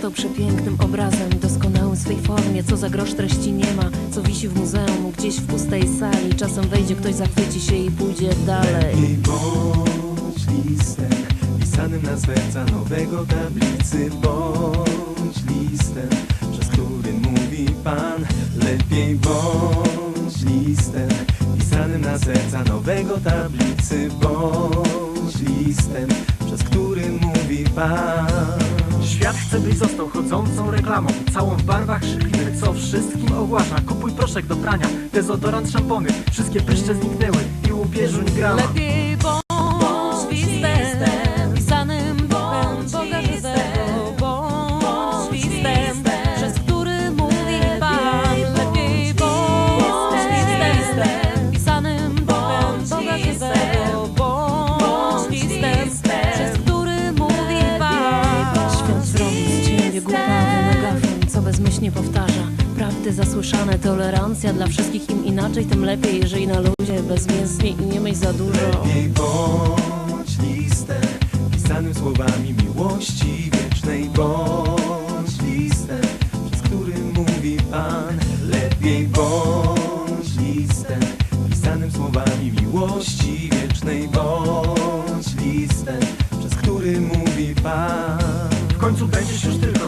został przepięknym obrazem, doskonałym swej formie, co za grosz treści nie ma, co wisi w muzeum, gdzieś w pustej sali. Czasem wejdzie ktoś, zachwyci się i pójdzie dalej. Lepiej bądź listem pisanym na serca nowego tablicy. Bądź listem, przez który mówi Pan. Lepiej bądź listem pisanym na serca nowego tablicy. Bądź listem, przez który mówi Pan Chce byś został chodzącą reklamą. Całą w barwach szykliwy, co wszystkim ogłasza. Kupuj proszek do prania, dezodorant, szampony. Wszystkie pryszcze zniknęły i łupieżu nie grama głupawy megafon, co bezmyślnie powtarza Prawdy zasłyszane, tolerancja dla wszystkich im inaczej, tym lepiej, jeżeli na luzie bezmięsnie i nie myśl za dużo. Lepiej bądź listem pisanym słowami miłości wiecznej bądź listem, przez który mówi Pan. Lepiej bądź listem pisanym słowami miłości wiecznej bądź listem, przez który mówi Pan. W końcu będziesz już tylko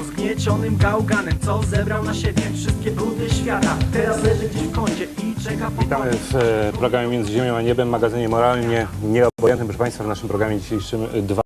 gałganem Co zebrał na siebie wszystkie świata Teraz leży gdzieś w kącie i czeka po Witamy w e, programie Między Ziemią a Niebem, magazynie moralnie nieobojętnym. Proszę Państwa, w naszym programie dzisiejszym dwa